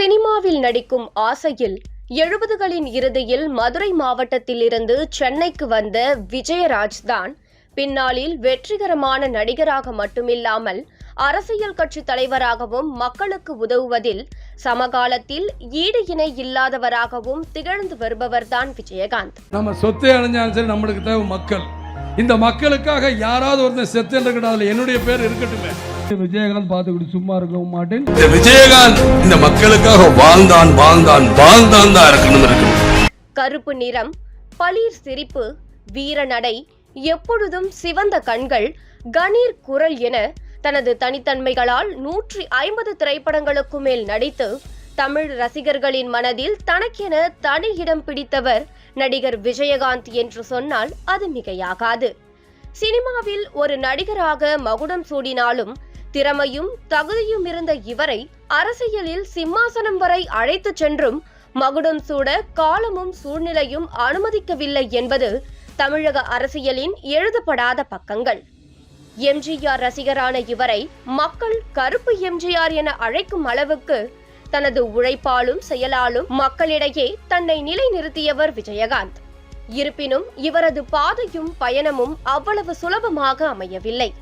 சினிமாவில் நடிக்கும் ஆசையில் எழுபதுகளின் இறுதியில் மதுரை மாவட்டத்தில் இருந்து சென்னைக்கு வந்த விஜயராஜ் தான் பின்னாளில் வெற்றிகரமான நடிகராக மட்டுமில்லாமல் அரசியல் கட்சி தலைவராகவும் மக்களுக்கு உதவுவதில் சமகாலத்தில் ஈடு இணை இல்லாதவராகவும் திகழ்ந்து வருபவர்தான் விஜயகாந்த். நம்ம சொத்தை அணிஞ்சாலும் சரி நம்மளுக்கு தேவை மக்கள். இந்த மக்களுக்காக யாராவது ஒருத்தன் செத்து இருக்கட்டும் அதுல என்னுடைய பேர் இருக்கட்டுமே. விஜயகாந்த் பார்த்துக்கிட்டு சும்மா இருக்கவும் மாட்டேன். இந்த விஜயகாந்த் இந்த மக்களுக்காக வாழ்ந்தான் வாழ்ந்தான் வாழ்ந்தான் தான் இருக்கணும் இருக்கணும். கருப்பு நிறம் பளிர் சிரிப்பு வீரநடை எப்பொழுதும் சிவந்த கண்கள் கணீர் குரல் என தனது தனித்தன்மைகளால் நூற்றி ஐம்பது திரைப்படங்களுக்கு மேல் நடித்து தமிழ் ரசிகர்களின் மனதில் தனக்கென தனி இடம் பிடித்தவர் நடிகர் விஜயகாந்த் என்று சொன்னால் அது மிகையாகாது. சினிமாவில் ஒரு நடிகராக மகுடம் சூடினாலும் திறமையும் தகுதியும் இருந்த இவரை அரசியலில் சிம்மாசனம் வரை அழைத்துச் சென்றும் மகுடம் சூட காலமும் சூழ்நிலையும் அனுமதிக்கவில்லை என்பது தமிழக அரசியலின் எழுதப்படாத பக்கங்கள். எம்ஜிஆர் ரசிகரான இவரை மக்கள் கருப்பு எம்ஜிஆர் என அழைக்கும் அளவுக்கு தனது உழைப்பாலும் செயலாலும் மக்களிடையே தன்னை நிலைநிறுத்தியவர் விஜயகாந்த். இருப்பினும் இவரது பாதையும் பயணமும் அவ்வளவு சுலபமாக அமையவில்லை.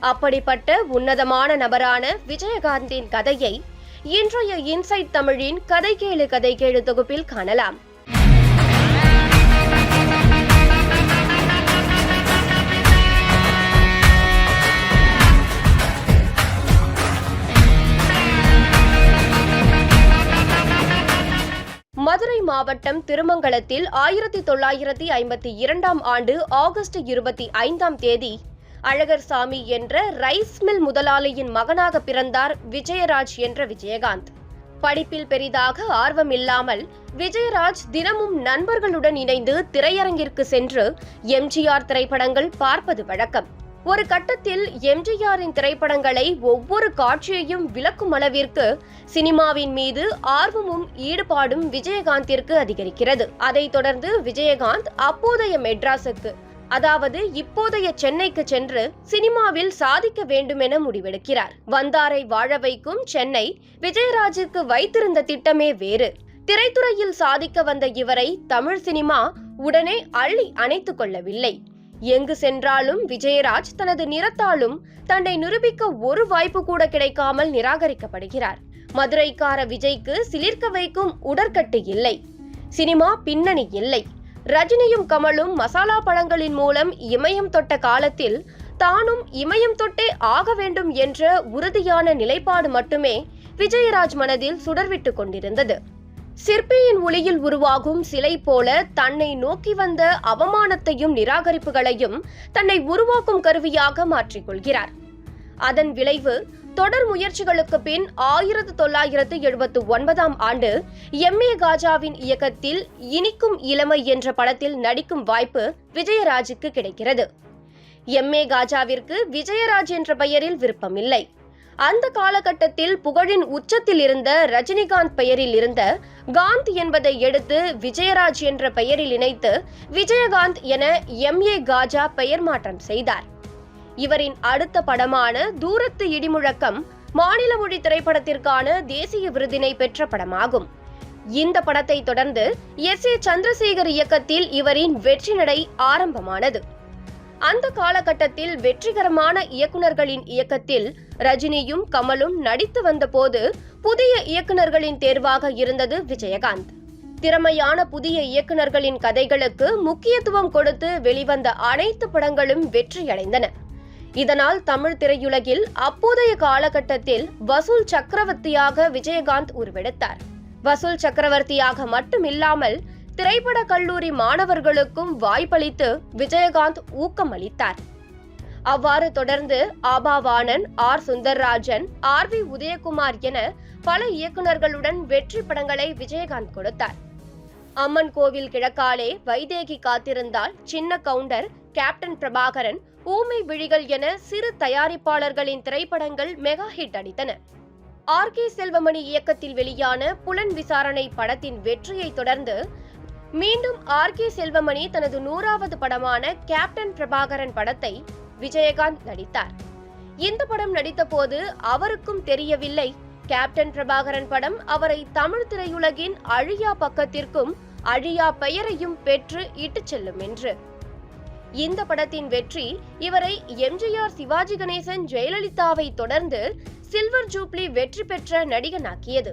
அப்படிப்பட்ட உன்னதமான நபரான விஜயகாந்தின் கதையை இன்றைய இன்சைட் தமிழின் கதை கேளு கதை கேளு தொகுப்பில் காணலாம். மதுரை மாவட்டம் திருமங்கலத்தில் ஆயிரத்தி தொள்ளாயிரத்தி ஐம்பத்தி இரண்டாம் ஆண்டு ஆகஸ்ட் இருபத்தி ஐந்தாம் தேதி அழகர் சாமி என்ற ரைஸ் மில் முதலாளியின் மகனாக பிறந்தார் விஜயராஜ் என்ற விஜயகாந்த். படிப்பில் பெரிதாக ஆர்வம் இல்லாமல் விஜயராஜ் தினமும் நண்பர்களுடன் இணைந்து திரையரங்கிற்கு சென்று எம்ஜிஆர் திரைப்படங்கள் பார்ப்பது வழக்கம். ஒரு கட்டத்தில் எம்ஜிஆரின் திரைப்படங்களை ஒவ்வொரு காட்சியையும் விளக்கும் அளவிற்கு சினிமாவின் மீது ஆர்வமும் ஈடுபாடும் விஜயகாந்திற்கு அதிகரிக்கிறது. அதைத் தொடர்ந்து விஜயகாந்த் அப்போதைய மெட்ராஸுக்கு அதாவது இப்போதைய சென்னைக்கு சென்று சினிமாவில் சாதிக்க வேண்டுமென முடிவெடுக்கிறார். வந்தாரை வாழ வைக்கும் சென்னை விஜயராஜிற்கு வைத்திருந்த திட்டமே வேறு. திரைத்துறையில் சாதிக்க வந்த இவரை தமிழ் சினிமா உடனே அள்ளி அணைத்துக் கொள்ளவில்லை. எங்கு சென்றாலும் விஜயராஜ் தனது நிறத்தாலும் தன்னை நிரூபிக்க ஒரு வாய்ப்பு கூட கிடைக்காமல் நிராகரிக்கப்படுகிறார். மதுரைக்கார விஜய்க்கு சிலிர்க்க வைக்கும் உடற்கட்டு இல்லை. சினிமா பின்னணி இல்லை. ரஜினியும் கமலும் மசாலா பழங்களின் மூலம் இமயம் தொட்ட காலத்தில் தானும் இமயம் தொட்டே ஆக வேண்டும் என்ற உறுதியான நிலைப்பாடு மட்டுமே விஜயராஜ் மனதில் சுடர்விட்டு கொண்டிருந்தது. சிற்பியின் ஒளியில் உருவாகும் சிலை போல தன்னை நோக்கி வந்த அவமானத்தையும் நிராகரிப்புகளையும் தன்னை உருவாக்கும் கருவியாக மாற்றிக்கொள்கிறார். அதன் விளைவு தொடர் முயற்சிகளுக்கு பின் ஆயிரத்து தொள்ளாயிரத்து எழுபத்து ஒன்பதாம் ஆண்டு எம் ஏ காஜாவின் இயக்கத்தில் இனிக்கும் இளமை என்ற படத்தில் நடிக்கும் வாய்ப்பு விஜயராஜுக்கு கிடைக்கிறது. எம் ஏ காஜாவிற்கு விஜயராஜ் என்ற பெயரில் விருப்பமில்லை. அந்த காலகட்டத்தில் புகழின் உச்சத்தில் இருந்த ரஜினிகாந்த் பெயரில் இருந்த காந்த் என்பதை எடுத்து விஜயராஜ் என்ற பெயரில் இணைத்து விஜயகாந்த் என எம் ஏ காஜா பெயர் மாற்றம் செய்தார். இவரின் அடுத்த படமான தூரத்து இடிமுழக்கம் மாநில மொழி திரைப்படத்திற்கான தேசிய விருதினை பெற்ற படமாகும். இந்த படத்தை தொடர்ந்து எஸ் ஏ சந்திரசேகர் இயக்கத்தில் இவரின் வெற்றி நடை ஆரம்பமானது. அந்த காலகட்டத்தில் வெற்றிகரமான இயக்குனர்களின் இயக்கத்தில் ரஜினியும் கமலும் நடித்து வந்தபோது புதிய இயக்குனர்களின் தேர்வாக இருந்தது விஜயகாந்த். திறமையான புதிய இயக்குனர்களின் கதைகளுக்கு முக்கியத்துவம் கொடுத்து வெளிவந்த அனைத்து படங்களும் வெற்றியடைந்தன. இதனால் தமிழ் திரையுலகில் அப்போதைய காலகட்டத்தில் வசூல் சக்கரவர்த்தியாக விஜயகாந்த் உருவெடுத்தார். வசூல் சக்கரவர்த்தியாக மட்டுமில்லாமல் திரைப்பட கல்லூரி மாணவர்களுக்கும் வாய்ப்பளித்து விஜயகாந்த் ஊக்கம் அளித்தார் அவ்வாறு தொடர்ந்து Aabavanan R. Sundarrajan R. V. Udhayakumar என பல இயக்குனர்களுடன் வெற்றி படங்களை விஜயகாந்த் கொடுத்தார். அம்மன் கோவில் கிழக்காலே வைதேகி காத்திருந்தால் சின்ன கவுண்டர் கேப்டன் பிரபாகரன் ஊமை விழிகள் என சிறு தயாரிப்பாளர்களின் திரைப்படங்கள் மெகா ஹிட் அடித்தன. ஆர். கே. செல்வமணி இயக்கத்தில் வெளியான புலன் விசாரணை படத்தின் வெற்றியை தொடர்ந்து மீண்டும் ஆர். கே. செல்வமணி தனது நூறாவது படமான கேப்டன் பிரபாகரன் படத்தை விஜயகாந்த் நடித்தார். இந்த படம் நடித்தபோது அவருக்கும் தெரியவில்லை. கேப்டன் பிரபாகரன் படம் அவரை தமிழ் திரையுலகின் அழியா பக்கத்திற்கும் அழியா பெயரையும் பெற்று இட்டுச் செல்லும் என்று. இந்த படத்தின் வெற்றி இவரை எம்ஜிஆர் சிவாஜி கணேசன் ஜெயலலிதாவை தொடர்ந்து சில்வர் ஜூப்ளி வெற்றி பெற்ற நடிகனாக்கியது.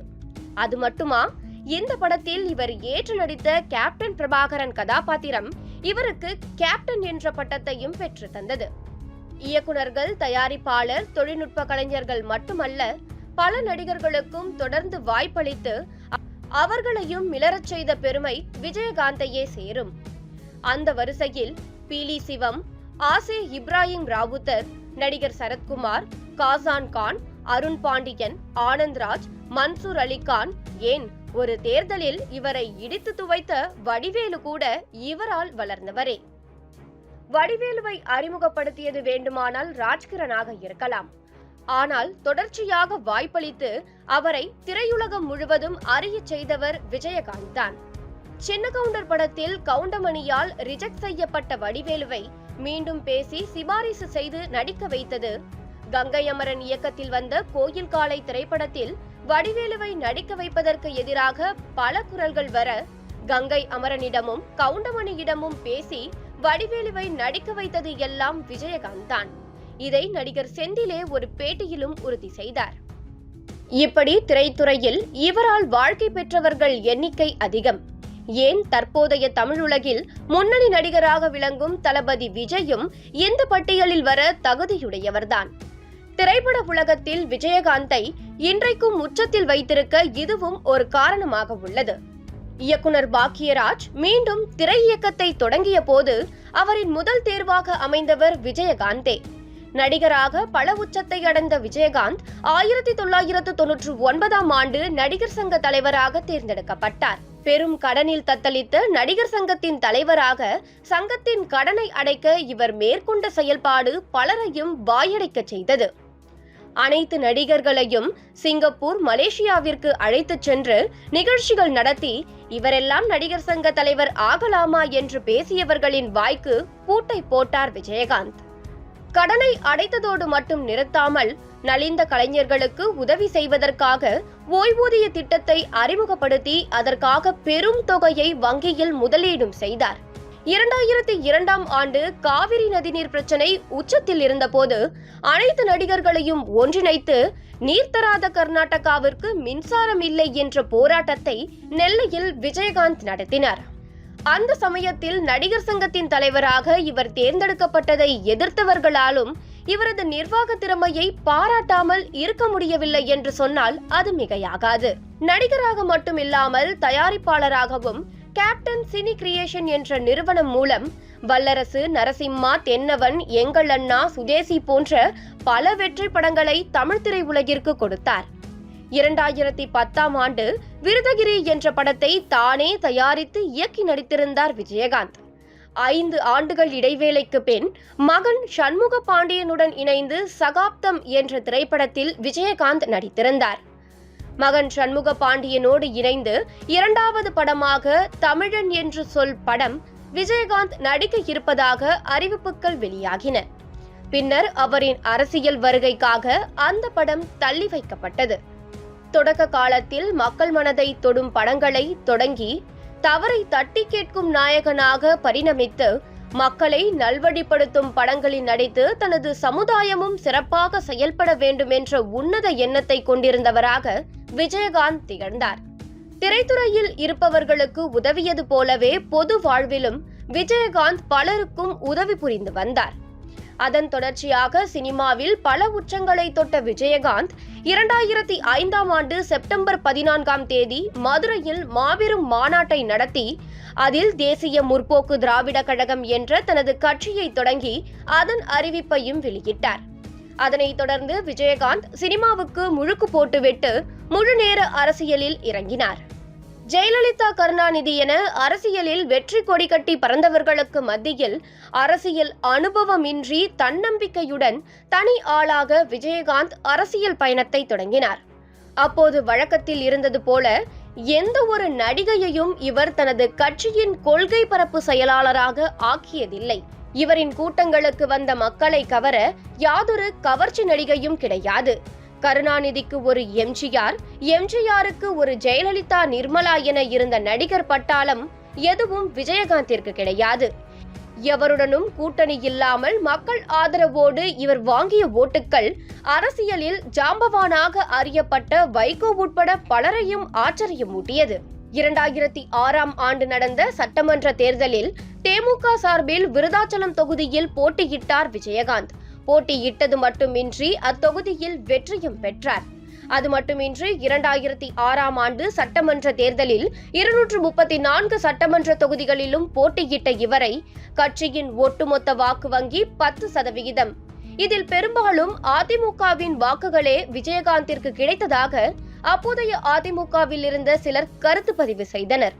அது மட்டுமா? இந்த படத்தில் இவர் ஏற்று நடித்த கேப்டன் பிரபாகரன் கதாபாத்திரம் இவருக்கு கேப்டன் என்ற பட்டத்தையும் பெற்று தந்தது. இயக்குனர்கள் தயாரிப்பாளர் தொழில்நுட்ப கலைஞர்கள் மட்டுமல்ல பல நடிகர்களுக்கும் தொடர்ந்து வாய்ப்பளித்து அவர்களையும் மிளரச் செய்த பெருமை விஜயகாந்தையே சேரும். அந்த வரிசையில் பீலி சிவம் ஆசே இப்ராஹிம் ராவுத்தர் நடிகர் சரத்குமார் காசான் கான் அருண் பாண்டியன் ஆனந்த்ராஜ் மன்சூர் அலிகான் ஏன்? ஒரு தேர்தலில் இவரை இடித்து துவைத்த வடிவேலு கூட இவரால் வளர்ந்தவரே. வடிவேலுவை அறிமுகப்படுத்தியது வேண்டுமானால் ராஜ்கிரனாக இருக்கலாம். ஆனால் தொடர்ச்சியாக வாய்ப்பளித்து அவரை திரையுலகம் முழுவதும் அறியச் செய்தவர் விஜயகாந்த் தான். சின்ன கவுண்டர் படத்தில் கவுண்டமணியால் ரிஜெக்ட் செய்யப்பட்ட வடிவேலுவை மீண்டும் பேசி சிபாரிசு செய்து நடிக்க வைத்தது கங்கை அமரன் இயக்கத்தில் வந்த கோயில் காலை திரைப்படத்தில் வடிவேலுவை நடிக்க வைப்பதற்கு எதிராக பல குரல்கள் வர கங்கை அமரனிடமும் கவுண்டமணியிடமும் பேசி வடிவேலுவை நடிக்க வைத்தது எல்லாம் விஜயகாந்த் தான் இதை நடிகர் செந்திலே ஒரு பேட்டியிலும் உறுதி செய்தார். இப்படி திரைத்துறையில் இவரால் வாழ்க்கை பெற்றவர்கள் எண்ணிக்கை அதிகம். ஏன் தற்போதைய தமிழுலகில் முன்னணி நடிகராக விளங்கும் தளபதி விஜயும் இந்த பட்டியலில் வர தகுதியுடையவர்தான்? திரைப்பட உலகத்தில் விஜயகாந்தை இன்றைக்கும் உச்சத்தில் வைத்திருக்க இதுவும் ஒரு காரணமாக உள்ளது. இயக்குனர் பாக்கியராஜ் மீண்டும் திரை இயக்கத்தை தொடங்கிய போது அவரின் முதல் தேர்வாக அமைந்தவர் விஜயகாந்தே. நடிகராக பல உச்சத்தை அடைந்த விஜயகாந்த் ஆயிரத்தி தொள்ளாயிரத்து தொன்னூற்று ஒன்பதாம் ஆண்டு நடிகர் சங்க தலைவராக தேர்ந்தெடுக்கப்பட்டார். பெரும் கடனில் தத்தளித்த நடிகர் சங்கத்தின் தலைவராக சங்கத்தின் கடனை அடைக்க இவர் மேற்கொண்ட செயல்பாடு பலரையும் வாயடைக்கச் செய்தது. அனைத்து நடிகர்களையும் சிங்கப்பூர் மலேசியாவிற்கு அழைத்துச் சென்று நிகழ்ச்சிகள் நடத்தி இவரெல்லாம் நடிகர் சங்க தலைவர் ஆகலாமா என்று பேசியவர்களின் வாய்க்கு பூட்டை போட்டார் விஜயகாந்த். கடனை அடைத்ததோடு மட்டும் நிறுத்தாமல் நலிந்த கலைஞர்களுக்கு உதவி செய்வதற்காக ஓய்வூதிய திட்டத்தை அறிமுகப்படுத்தி அதற்காக பெரும் தொகையை வங்கியில் முதலீடும் செய்தார். இரண்டாயிரத்தி இரண்டாம் ஆண்டு காவிரி நதிநீர் பிரச்சனை உச்சத்தில் இருந்தபோது அனைத்து நடிகர்களையும் ஒன்றிணைத்து நீர் தராத கர்நாடகாவிற்கு மின்சாரம் இல்லை என்ற போராட்டத்தை நெல்லையில் விஜயகாந்த் நடத்தினார். அந்த சமயத்தில் நடிகர் சங்கத்தின் தலைவராக இவர் தேர்ந்தெடுக்கப்பட்டதை எதிர்த்தவர்களாலும் இவரது நிர்வாக திறமையை பாராட்டாமல் இருக்க முடியவில்லை என்று சொன்னால் அது மிகையாகாது. நடிகராக மட்டுமில்லாமல் தயாரிப்பாளராகவும் கேப்டன் சினி கிரியேஷன் என்ற நிறுவனம் மூலம் வல்லரசு நரசிம்மா தென்னவன் எங்கள் அண்ணா சுதேசி போன்ற பல வெற்றி படங்களை தமிழ் திரை உலகிற்கு கொடுத்தார். இரண்டாயிரத்தி பத்தாம் ஆண்டு விருதகிரி என்ற படத்தை தானே தயாரித்து இயக்கி நடித்திருந்தார் விஜயகாந்த். ஐந்து ஆண்டுகள் இடைவேளைக்கு பின் மகன் சண்முக பாண்டியனுடன் இணைந்து சகாப்தம் என்ற திரைப்படத்தில் விஜயகாந்த் நடித்திருந்தார். மகன் சண்முக பாண்டியனோடு இணைந்து இரண்டாவது படமாக தமிழன் என்று சொல் படம் விஜயகாந்த் நடிக்க இருப்பதாக அறிவிப்புகள் வெளியாகின. பின்னர் அவரின் அரசியல் வருகைக்காக அந்த படம் தள்ளி வைக்கப்பட்டது. தொடக்க காலத்தில் மக்கள் மனதை தொடும் படங்களை தொடங்கி தவறை தட்டி கேட்கும் நாயகனாக பரிணமித்து மக்களை நல்வழிப்படுத்தும் படங்களில் நடித்து தனது சமுதாயமும் சிறப்பாக செயல்பட வேண்டும் என்ற உன்னத எண்ணத்தை கொண்டிருந்தவராக விஜயகாந்த் திகழ்ந்தார். திரைத்துறையில் இருப்பவர்களுக்கு உதவியது போலவே பொது வாழ்விலும் விஜயகாந்த் பலருக்கும் உதவி புரிந்து வந்தார். அதன் தொடர்ச்சியாக சினிமாவில் பல உச்சங்களை தொட்ட விஜயகாந்த் இரண்டாயிரத்தி ஐந்தாம் ஆண்டு செப்டம்பர் பதினான்காம் தேதி மதுரையில் மாபெரும் மாநாட்டை நடத்தி அதில் தேசிய முற்போக்கு திராவிட கழகம் என்ற தனது கட்சியை தொடங்கி அதன் அறிவிப்பையும் வெளியிட்டார். அதனைத் தொடர்ந்து விஜயகாந்த் சினிமாவுக்கு முழுக்கு போட்டுவிட்டு முழு நேர அரசியலில் இறங்கினார். ஜெயலலிதா கருணாநிதி என அரசியலில் வெற்றி கொடி கட்டி பறந்தவர்களுக்கு மத்தியில் அரசியல் அனுபவமின்றி தன்னம்பிக்கையுடன் தனி ஆளாக விஜயகாந்த் அரசியல் பயணத்தை தொடங்கினார். அப்போது வழக்கத்தில் இருந்தது போல எந்த ஒரு நடிகையையும் இவர் தனது கட்சியின் கொள்கை பரப்பு செயலாளராக ஆக்கியதில்லை. இவரின் கூட்டங்களுக்கு வந்த மக்களை கவர யாதொரு கவர்ச்சி நடிகையும் கிடையாது. கருணாநிதிக்கு ஒரு எம்ஜிஆர் எம்ஜிஆருக்கு ஒரு ஜெயலலிதா நிர்மலா என இருந்த நடிகர் பட்டாளம் எதுவும் விஜயகாந்திற்கு கிடையாது. எவருடனும் கூட்டணி இல்லாமல் மக்கள் ஆதரவோடு இவர் வாங்கிய ஓட்டுக்கள் அரசியலில் ஜாம்பவானாக அறியப்பட்ட வைகோ உட்பட பலரையும் ஆச்சரியமூட்டியது. இரண்டாயிரத்தி ஆறாம் ஆண்டு நடந்த சட்டமன்ற தேர்தலில் தேமுக சார்பில் விருதாச்சலம் தொகுதியில் போட்டியிட்டார் விஜயகாந்த். போட்டியிட்டது மட்டுமின்றி அத்தொகுதியில் வெற்றியும் பெற்றார். அது மட்டுமின்றி இரண்டாயிரத்தி ஆறாம் ஆண்டு சட்டமன்ற தேர்தலில் இருநூற்று முப்பத்தி நான்கு சட்டமன்ற தொகுதிகளிலும் போட்டியிட்ட இவரை கட்சியின் ஒட்டுமொத்த வாக்கு வங்கி பத்து சதவிகிதம். இதில் பெரும்பாலும் அதிமுகவின் வாக்குகளே விஜயகாந்திற்கு கிடைத்ததாக அப்போதைய அதிமுகவில் இருந்த சிலர் கருத்து பதிவு செய்தனர்.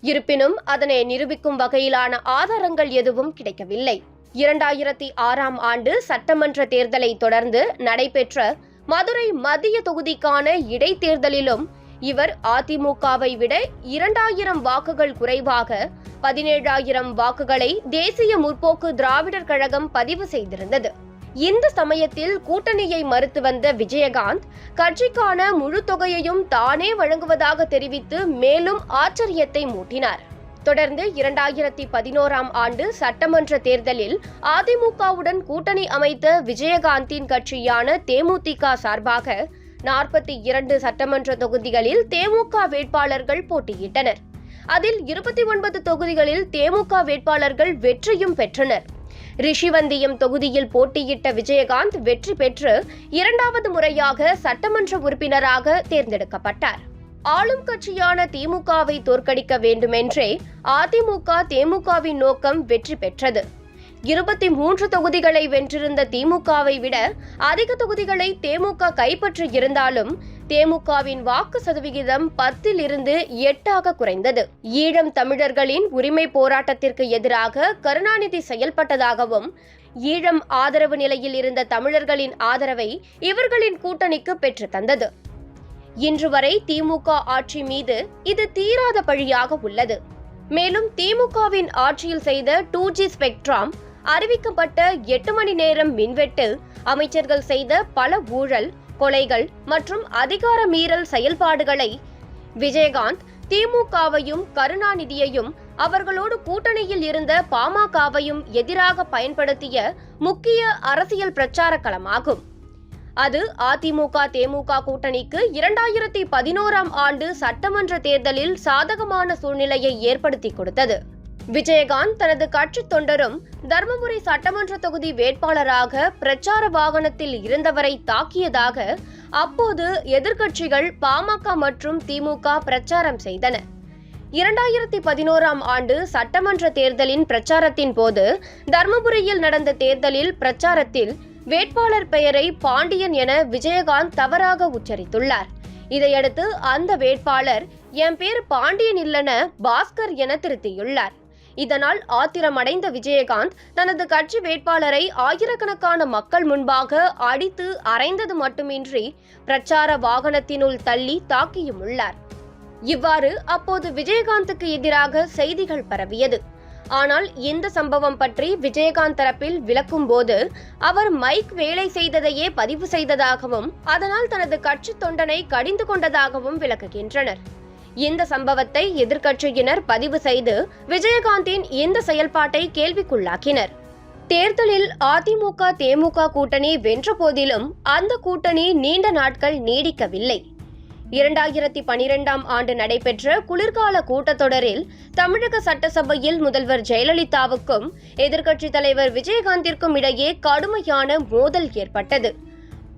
இருப்பினும் அதனை நிரூபிக்கும் வகையிலான ஆதாரங்கள் எதுவும் கிடைக்கவில்லை. இரண்டாயிரத்தி ஆறாம் ஆண்டு சட்டமன்ற தேர்தலை தொடர்ந்து நடைபெற்ற மதுரை மத்திய தொகுதிக்கான இடைத்தேர்தலிலும் இவர் அதிமுகவை விட இரண்டாயிரம் வாக்குகள் குறைவாக பதினேழாயிரம் வாக்குகளை தேசிய முற்போக்கு திராவிடர் கழகம் பதிவு செய்திருந்தது. இந்த சமயத்தில் கூட்டணியை மறுத்து வந்த விஜயகாந்த் கட்சிக்கான முழு தொகையையும் தானே வழங்குவதாக தெரிவித்து மேலும் ஆச்சரியத்தை மூட்டினார். தொடர்ந்து இரண்டாயிரத்தி பதினோராம் ஆண்டு சட்டமன்ற தேர்தலில் அதிமுகவுடன் கூட்டணி அமைத்த விஜயகாந்தின் கட்சியான தேமுதிக சார்பாக நாற்பத்தி இரண்டு சட்டமன்ற தொகுதிகளில் தேமுக வேட்பாளர்கள் போட்டியிட்டனர். அதில் இருபத்தி ஒன்பது தொகுதிகளில் தேமுக வேட்பாளர்கள் வெற்றியும் பெற்றனர். ரிஷிவந்தியம் தொகுதியில் போட்டியிட்ட விஜயகாந்த் வெற்றி பெற்று இரண்டாவது முறையாக சட்டமன்ற உறுப்பினராக தேர்ந்தெடுக்கப்பட்டார். ஆளும் கட்சியான திமுகவை தோற்கடிக்க வேண்டுமென்றே அதிமுக தேமுகவின் நோக்கம் வெற்றி பெற்றது. இருபத்தி மூன்று தொகுதிகளை வென்றிருந்த திமுகவை விட அதிக தொகுதிகளை தேமுக கைப்பற்றி இருந்தாலும் தேமுகவின் வாக்கு சதவிகிதம் பத்தில் இருந்து எட்டாக குறைந்தது. ஈழம் தமிழர்களின் உரிமை போராட்டத்திற்கு எதிராக கருணாநிதி செயல்பட்டதாகவும் ஈழம் ஆதரவு நிலையில் இருந்த தமிழர்களின் ஆதரவை இவர்களின் கூட்டணிக்கு பெற்று தந்தது. இன்று வரை திமுக ஆட்சி மீது இது தீராத பழியாக உள்ளது. மேலும் திமுகவின் ஆட்சியில் செய்த டூ ஜி ஸ்பெக்ட்ராம் அறிவிக்கப்பட்ட எட்டு மணி நேரம் மின்வெட்டு அமைச்சர்கள் செய்த பல ஊழல் கொலைகள் மற்றும் அதிகார மீறல் செயல்பாடுகளை விஜயகாந்த் திமுகவையும் கருணாநிதியையும் அவர்களோடு கூட்டணியில் இருந்த பாமகவையும் எதிராக பயன்படுத்திய முக்கிய அரசியல் பிரச்சார களமாகும். அது அதிமுக தேமுக கூட்டணிக்கு இரண்டாயிரத்தி பதினோராம் ஆண்டு சட்டமன்ற தேர்தலில் சாதகமான சூழ்நிலையை ஏற்படுத்தி கொடுத்தது. விஜயகாந்த் தனது கட்சி தொண்டரும் தருமபுரி சட்டமன்ற தொகுதி வேட்பாளராக பிரச்சார வாகனத்தில் இருந்தவரை தாக்கியதாக அப்போது எதிர்க்கட்சிகள் பாமக மற்றும் திமுக பிரச்சாரம் செய்தன. இரண்டாயிரத்தி பதினோராம் ஆண்டு சட்டமன்ற தேர்தலின் பிரச்சாரத்தின் போது தர்மபுரியில் நடந்த தேர்தலில் பிரச்சாரத்தில் வேட்பாளர் பெயரை பாண்டியன் என விஜயகாந்த் தவறாக உச்சரித்துள்ளார். இதையடுத்து அந்த வேட்பாளர் என் பேர் பாண்டியன் இல்லன பாஸ்கர் என திருத்தியுள்ளார். இதனால் ஆத்திரமடைந்த விஜயகாந்த் தனது கட்சி வேட்பாளரை ஆயிரக்கணக்கான மக்கள் முன்பாக அடித்து அரைந்தது மட்டுமின்றி பிரச்சார வாகனத்தினுள் தள்ளி தாக்கியும் உள்ளார். இவ்வாறு அப்போது விஜயகாந்துக்கு எதிராக செய்திகள் பரவியது. ஆனால் இந்த சம்பவம் பற்றி விஜயகாந்த் தரப்பில் விளக்கும் போது அவர் மைக் வேலை செய்ததையே பதிவு செய்ததாகவும் அதனால் தனது கட்சி தொண்டனை கடிந்து கொண்டதாகவும் விளக்குகின்றனர். இந்த சம்பவத்தை எதிர்க்கட்சியினர் பதிவு செய்து விஜயகாந்தின் இந்த செயல்பாட்டை கேள்விக்குள்ளாக்கினர். தேர்தலில் அதிமுக தேமுக கூட்டணி வென்ற போதிலும் அந்த கூட்டணி நீண்ட நாட்கள் நீடிக்கவில்லை. இரண்டாயிரத்தி பனிரெண்டாம் ஆண்டு நடைபெற்ற குளிர்கால கூட்டத்தொடரில் தமிழக சட்டசபையில் முதல்வர் ஜெயலலிதாவுக்கும் எதிர்க்கட்சித் தலைவர் விஜயகாந்திற்கும் இடையே கடுமையான மோதல் ஏற்பட்டது.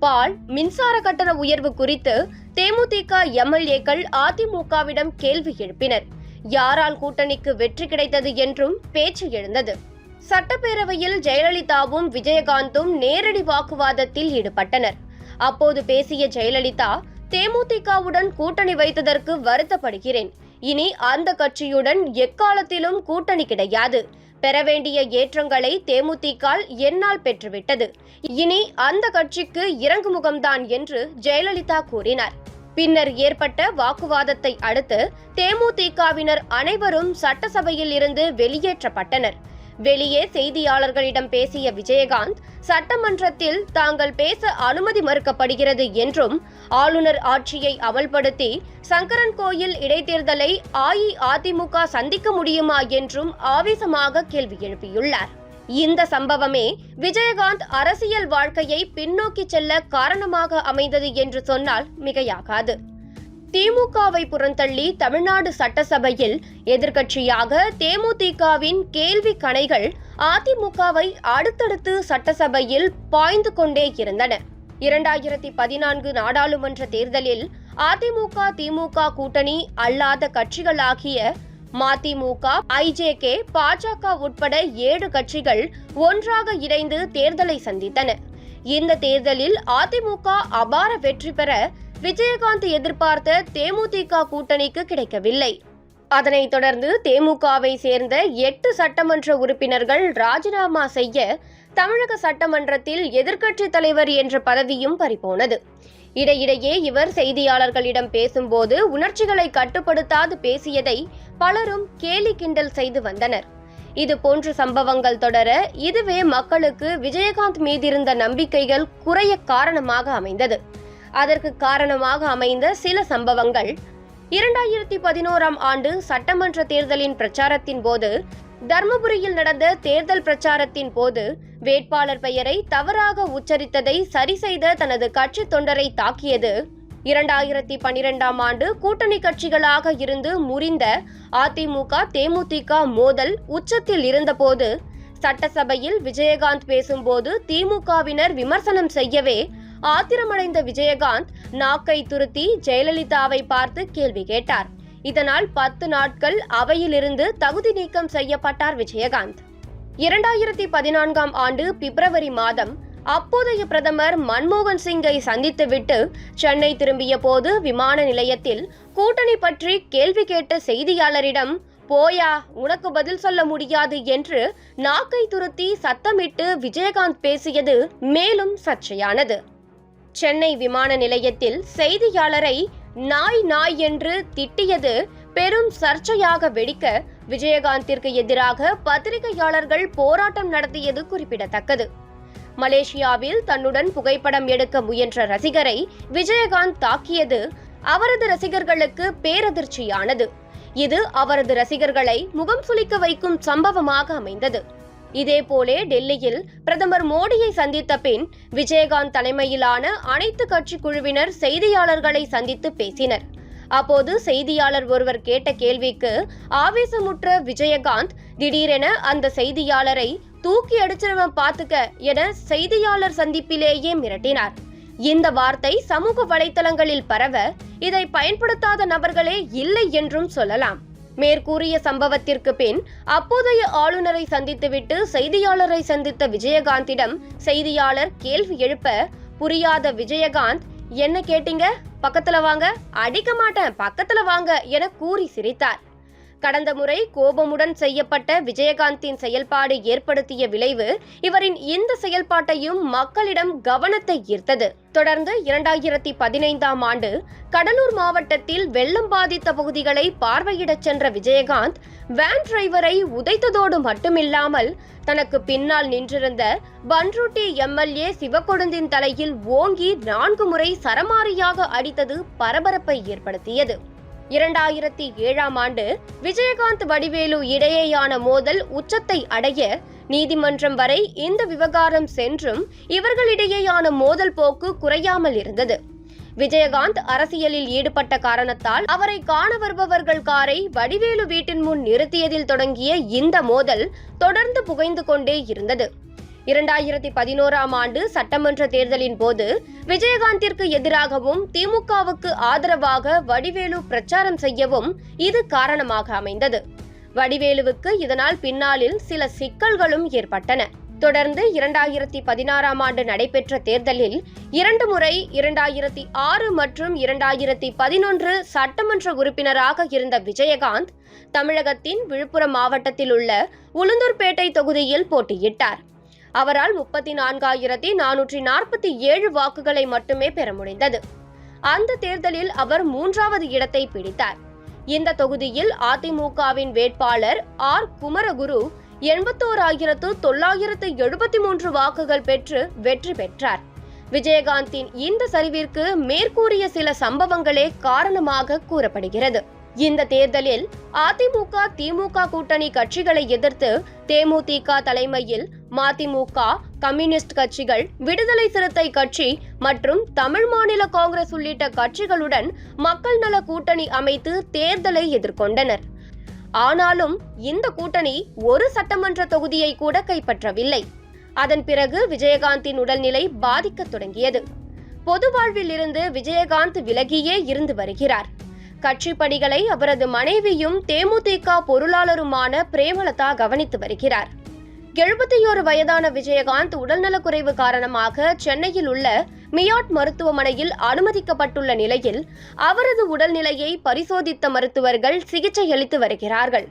பால் மின்சார கட்டண உயர்வு குறித்து தேமுதிக எம்எல்ஏக்கள் அதிமுகவிடம் கேள்வி எழுப்பினர். யாரால் கூட்டணிக்கு வெற்றி கிடைத்தது என்றும் பேச்சு எழுந்தது. சட்டப்பேரவையில் ஜெயலலிதாவும் விஜயகாந்தும் நேரடி வாக்குவாதத்தில் ஈடுபட்டனர். அப்போது பேசிய ஜெயலலிதா தேமுதிகவுடன் கூட்டணி வைத்ததற்கு வருத்தப்படுகிறேன். இனி அந்த கட்சியுடன் எக்காலத்திலும் கூட்டணி கிடையாது. பெற வேண்டிய ஏற்றங்களை தேமுதிக என்னால் பெற்றுவிட்டது. இனி அந்த கட்சிக்கு இறங்கு முகம்தான் என்று ஜெயலலிதா கூறினார். பின்னர் ஏற்பட்ட வாக்குவாதத்தை அடுத்து தேமுதிகவினர் அனைவரும் சட்டசபையில் இருந்து வெளியேற்றப்பட்டனர். வெளியே செய்தியாளர்களிடம் பேசிய விஜயகாந்த் சட்டமன்றத்தில் தாங்கள் பேச அனுமதி மறுக்கப்படுகிறது என்றும் ஆளுநர் ஆட்சியை அமல்படுத்தி சங்கரன் கோயில் இடைத்தேர்தலை அஇஅதிமுக சந்திக்க முடியுமா என்றும் ஆவேசமாக கேள்வி எழுப்பியுள்ளார். இந்த சம்பவமே விஜயகாந்த் அரசியல் வாழ்க்கையை பின்னோக்கி செல்ல காரணமாக அமைந்தது என்று சொன்னால் மிகையாகாது. திமுகவை புறந்தள்ளி தமிழ்நாடு சட்டசபையில் எதிர்க்கட்சியாக தேமுதிகவின் கேள்வி கணைகள் அதிமுகவை அடுத்தடுத்து சட்டசபையில் பாய்ந்து கொண்டே இருந்தன. இரண்டாயிரத்தி பதினான்கு நாடாளுமன்ற தேர்தலில் அதிமுக திமுக கூட்டணி அல்லாத கட்சிகளாகிய மதிமுக ஐஜேகே பாஜக உட்பட ஏழு கட்சிகள் ஒன்றாக இணைந்து தேர்தலை சந்தித்தன. இந்த தேர்தலில் அதிமுக அபார வெற்றி பெற விஜயகாந்த் எதிர்பார்த்த தேமுதிக கூட்டணிக்கு கிடைக்கவில்லை. அதனைத் தொடர்ந்து தேமுகவை சேர்ந்த எட்டு சட்டமன்ற உறுப்பினர்கள் ராஜினாமா செய்ய தமிழக சட்டமன்றத்தில் எதிர்க்கட்சி தலைவர் என்ற பதவியும் பறிபோனது. இடையிடையே இவர் செய்தியாளர்களிடம் பேசும்போது உணர்ச்சிகளை கட்டுப்படுத்தாது பேசியதை பலரும் கேலி கிண்டல் செய்து வந்தனர். இது போன்ற சம்பவங்கள் தொடர இதுவே மக்களுக்கு விஜயகாந்த் மீதிருந்த நம்பிக்கைகள் குறைய காரணமாக அமைந்தது. அதற்கு காரணமாக அமைந்த சில சம்பவங்கள். இரண்டாயிரத்தி பதினோராம் ஆண்டு சட்டமன்ற தேர்தலின் பிரச்சாரத்தின் போது தர்மபுரியில் நடந்த தேர்தல் பிரச்சாரத்தின் போது வேட்பாளர் பெயரை தவறாக உச்சரித்ததை சரி செய்த தனது கட்சி தொண்டரை தாக்கியது. இரண்டாயிரத்தி பனிரெண்டாம் ஆண்டு கூட்டணி கட்சிகளாக இருந்து முறிந்த அதிமுக தேமுதிக மோதல் உச்சத்தில் இருந்தபோது சட்டசபையில் விஜயகாந்த் பேசும்போது திமுகவினர் விமர்சனம் செய்யவே ஆத்திரமடைந்த விஜயகாந்த் நாக்கை துருத்தி ஜெயலலிதாவை பார்த்து கேள்வி கேட்டார். இதனால் பத்து நாட்கள் அவையிலிருந்து தகுதி நீக்கம் செய்யப்பட்டார் விஜயகாந்த். இரண்டாயிரத்தி பதினான்காம் ஆண்டு பிப்ரவரி மாதம் அப்போதைய பிரதமர் மன்மோகன் சிங்கை சந்தித்துவிட்டு சென்னை திரும்பிய போது விமான நிலையத்தில் கூட்டணி பற்றி கேள்வி கேட்ட செய்தியாளரிடம் போயா உனக்கு பதில் சொல்ல முடியாது என்று நாக்கை துருத்தி சத்தமிட்டு விஜயகாந்த் பேசியது மேலும் சர்ச்சையானது. சென்னை விமான நிலையத்தில் செய்தியாளரை நாய் நாய் என்று திட்டியது பெரும் சர்ச்சையாக வெடிக்க விஜயகாந்திற்கு எதிராக பத்திரிகையாளர்கள் போராட்டம் நடத்தியது குறிப்பிடத்தக்கது. மலேசியாவில் தன்னுடன் புகைப்படம் எடுக்க முயன்ற ரசிகரை விஜயகாந்த் தாக்கியது அவரது ரசிகர்களுக்கு பேரதிர்ச்சியானது. இது அவரது ரசிகர்களை முகம் சுளிக்க வைக்கும் சம்பவமாக அமைந்தது. இதேபோலே டெல்லியில் பிரதமர் மோடியை சந்தித்த பின் விஜயகாந்த் தலைமையிலான அனைத்து கட்சி குழுவினர் செய்தியாளர்களை சந்தித்து பேசினர். அப்போது செய்தியாளர் ஒருவர் கேட்ட கேள்விக்கு ஆவேசமுற்ற விஜயகாந்த் திடீரென அந்த செய்தியாளரை தூக்கி அடிச்சிருவன் பார்த்துக்க என செய்தியாளர் சந்திப்பிலேயே மிரட்டினார். இந்த வார்த்தை சமூக வலைத்தளங்களில் பரவ இதை பயன்படுத்தாத நபர்களே இல்லை என்றும் சொல்லலாம். மேற்கூறிய சம்பவத்திற்கு பின் அப்போதைய ஆளுநரை சந்தித்துவிட்டு செய்தியாளரை சந்தித்த விஜயகாந்திடம் செய்தியாளர் கேள்வி எழுப்ப புரியாத விஜயகாந்த் என்ன கேட்டீங்க? பக்கத்துல வாங்க. அடிக்க மாட்டேன். பக்கத்துல வாங்க என கூறி சிரித்தார். கடந்த முறை கோபமுடன் செய்யப்பட்ட விஜயகாந்தின் செயல்பாடு ஏற்படுத்திய விளைவு இவரின் இந்த செயல்பாட்டையும் மக்களிடம் கவனத்தை ஈர்த்தது. தொடர்ந்து இரண்டாயிரத்தி பதினைந்தாம் ஆண்டு கடலூர் மாவட்டத்தில் வெள்ளம் பாதித்த பகுதிகளை பார்வையிடச் சென்ற விஜயகாந்த் வேன் டிரைவரை உதைத்ததோடு மட்டுமில்லாமல் தனக்கு பின்னால் நின்றிருந்த பன்ருட்டி எம்எல்ஏ சிவக்கொழுந்தின் தலையில் ஓங்கி நான்கு முறை சரமாரியாக அடித்தது பரபரப்பை ஏற்படுத்தியது. இரண்டாயிரத்தி ஏழாம் ஆண்டு விஜயகாந்த் வடிவேலு இடையேயான மோதல் உச்சத்தை அடைய நீதிமன்றம் வரை இந்த விவகாரம் சென்றும் இவர்களிடையேயான மோதல் போக்கு குறையாமல் இருந்தது. விஜயகாந்த் அரசியலில் ஈடுபட்ட காரணத்தால் அவரை காண வருபவர்கள் காரை வடிவேலு வீட்டின் முன் நிறுத்தியதில் தொடங்கிய இந்த மோதல் தொடர்ந்து புகைந்து கொண்டே இருந்தது. இரண்டாயிரத்தி பதினோராம் ஆண்டு சட்டமன்ற தேர்தலின் போது விஜயகாந்திற்கு எதிராகவும் திமுகவுக்கு ஆதரவாக வடிவேலு பிரச்சாரம் செய்யவும் இது காரணமாக அமைந்தது. வடிவேலுவுக்கு இதனால் பின்னாளில் சில சிக்கல்களும் ஏற்பட்டன. தொடர்ந்து இரண்டாயிரத்தி பதினாறாம் ஆண்டு நடைபெற்ற தேர்தலில் இரண்டு முறை இரண்டாயிரத்தி ஆறு மற்றும் இரண்டாயிரத்தி பதினொன்று சட்டமன்ற உறுப்பினராக இருந்த விஜயகாந்த் தமிழகத்தின் விழுப்புரம் மாவட்டத்தில் உள்ள உளுந்தூர்பேட்டை தொகுதியில் போட்டியிட்டார். அவரால் முப்பத்தி நான்காயிரத்தி நானூற்றி நாற்பத்தி ஏழு வாக்குகளை மட்டுமே பெற முடிந்தது. அந்த தேர்தலில் அவர் மூன்றாவது இடத்தை பிடித்தார். இந்த தொகுதியில் அதிமுகவின் வேட்பாளர் ஆர். குமரகுரு எண்பத்தோராயிரத்து தொள்ளாயிரத்து எழுபத்தி மூன்று வாக்குகள் பெற்று வெற்றி பெற்றார். விஜயகாந்தின் இந்த சரிவிற்கு மேற்கூறிய சில சம்பவங்களே காரணமாக கூறப்படுகிறது. இந்த தேர்தலில் அதிமுக திமுக கூட்டணி கட்சிகளை எதிர்த்து தேமுதிக தலைமையில் மதிமுக கம்யூனிஸ்ட் கட்சிகள் விடுதலை சிறுத்தை கட்சி மற்றும் தமிழ் மாநில காங்கிரஸ் உள்ளிட்ட கட்சிகளுடன் மக்கள் நல கூட்டணி அமைத்து தேர்தலை எதிர்கொண்டனர். ஆனாலும் இந்த கூட்டணி ஒரு சட்டமன்ற தொகுதியை கூட கைப்பற்றவில்லை. அதன் பிறகு விஜயகாந்தின் உடல்நிலை பாதிக்கத் தொடங்கியது. பொது வாழ்வில் இருந்து விஜயகாந்த் விலகியே இருந்து வருகிறார். கட்சி பணிகளை அவரது மனைவியும் தேமுதிக பொருளாளருமான பிரேமலதா கவனித்து வருகிறார். எழுபத்தியோரு வயதான விஜயகாந்த் உடல்நலக்குறைவு காரணமாக சென்னையில் உள்ள மியாட் மருத்துவமனையில் அனுமதிக்கப்பட்டுள்ள நிலையில் அவரது உடல்நிலையை பரிசோதித்த மருத்துவர்கள் சிகிச்சை அளித்து வருகிறார்கள்.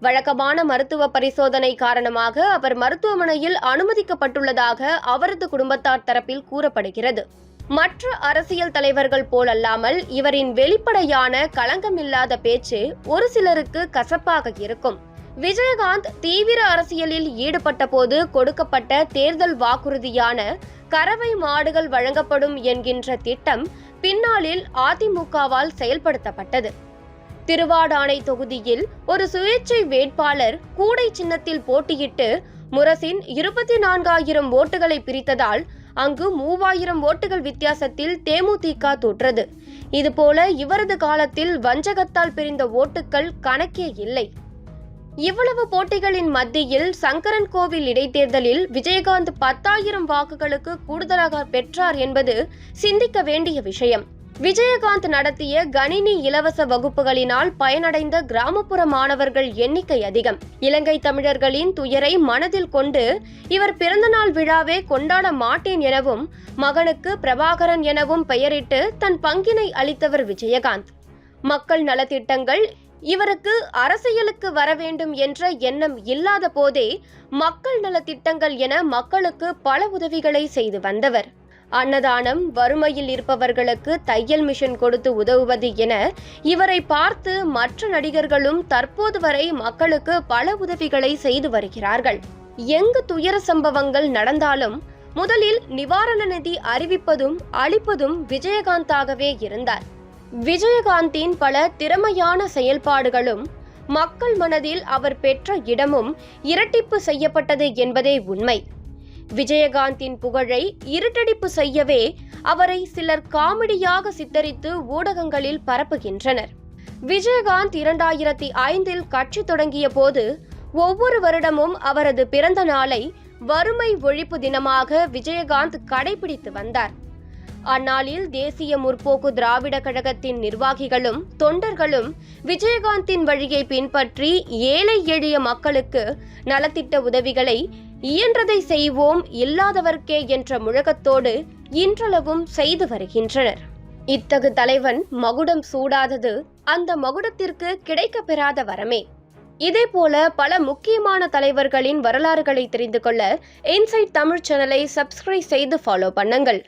வழக்கமான மருத்துவ பரிசோதனை காரணமாக அவர் மருத்துவமனையில் அனுமதிக்கப்பட்டுள்ளதாக அவரது குடும்பத்தார் தரப்பில் கூறப்படுகிறது. மற்ற அரசியல் தலைவர்கள் போலல்லாமல் இவரின் வெளிப்படையான களங்கமில்லாத பேச்சு ஒரு சிலருக்கு கசப்பாக இருக்கும். விஜயகாந்த் தீவிர அரசியலில் ஈடுபட்ட போது கொடுக்கப்பட்ட தேர்தல் வாக்குறுதியான கறவை மாடுகள் வழங்கப்படும் என்கின்ற திட்டம் பின்னாளில் அதிமுகவால் செயல்படுத்தப்பட்டது. திருவாடானை தொகுதியில் ஒரு சுயேட்சை வேட்பாளர் கூடை சின்னத்தில் போட்டியிட்டு முரசின் இருபத்தி நான்காயிரம் ஓட்டுகளை பிரித்ததால் அங்கு மூவாயிரம் ஓட்டுகள் வித்தியாசத்தில் தேமுதிக தோற்றது. இதுபோல இவரது காலத்தில் வஞ்சகத்தால் பிரிந்த ஓட்டுகள் கணக்கே இல்லை. இவ்வளவு போட்டிகளின் மத்தியில் சங்கரன் கோவில் இடைத்தேர்தலில் விஜயகாந்த் பத்தாயிரம் வாக்குகளுக்கு கூடுதலாக பெற்றார் என்பது சிந்திக்க வேண்டிய விஷயம். விஜயகாந்த் நடத்திய கணினி இலவச வகுப்புகளினால் பயனடைந்த கிராமப்புற மாணவர்கள் எண்ணிக்கை அதிகம். இலங்கை தமிழர்களின் துயரை மனதில் கொண்டு இவர் பிறந்தநாள் விழாவே கொண்டாட மாட்டேன் எனவும் மகனுக்கு பிரபாகரன் எனவும் பெயரிட்டு தன் பங்கினை அளித்தவர் விஜயகாந்த். மக்கள் நலத்திட்டங்கள் இவருக்கு அரசியலுக்கு வர வேண்டும் என்ற எண்ணம் இல்லாத போதே மக்கள் நலத்திட்டங்கள் என மக்களுக்கு பல உதவிகளை செய்து வந்தவர். அன்னதானம் வறுமையில் இருப்பவர்களுக்கு தையல் மிஷின் கொடுத்து உதவுவது என இவரை பார்த்து மற்ற நடிகர்களும் தற்போது வரை மக்களுக்கு பல உதவிகளை செய்து வருகிறார்கள். எங்கு துயர சம்பவங்கள் நடந்தாலும் முதலில் நிவாரண நிதி அறிவிப்பதும் அளிப்பதும் விஜயகாந்தாகவே இருந்தார். விஜயகாந்தின் பல திறமையான செயல்பாடுகளும் மக்கள் மனதில் அவர் பெற்ற இடமும் இரட்டிப்பு செய்யப்பட்டது என்பதே உண்மை. விஜயகாந்தின் புகழை இருட்டடிப்பு செய்யவே அவரை சிலர் காமெடியாக சித்தரித்து ஊடகங்களில் பரப்புகின்றனர். விஜயகாந்த் இரண்டாயிரத்தி ஐந்தில் கட்சி தொடங்கிய போது ஒவ்வொரு வருடமும் அவரது பிறந்த நாளை வறுமை ஒழிப்பு தினமாக விஜயகாந்த் கடைபிடித்து வந்தார். அந்நாளில் தேசிய முற்போக்கு திராவிட கழகத்தின் நிர்வாகிகளும் தொண்டர்களும் விஜயகாந்தின் வழியை பின்பற்றி ஏழை எளிய மக்களுக்கு நலத்திட்ட உதவிகளை இயன்றதை செய்வோம் இல்லாதவர்க்கே என்ற முழக்கத்தோடு இன்றளவும் செய்து வருகின்றனர். இத்தகு தலைவன் மகுடம் சூடாதது அந்த மகுடத்திற்கு கிடைக்கப் பெறாத வரமே. இதேபோல பல முக்கியமான தலைவர்களின் வரலாறுகளை தெரிந்து கொள்ள இன்சைட் தமிழ் சேனலை சப்ஸ்கிரைப் செய்து ஃபாலோ பண்ணுங்கள்.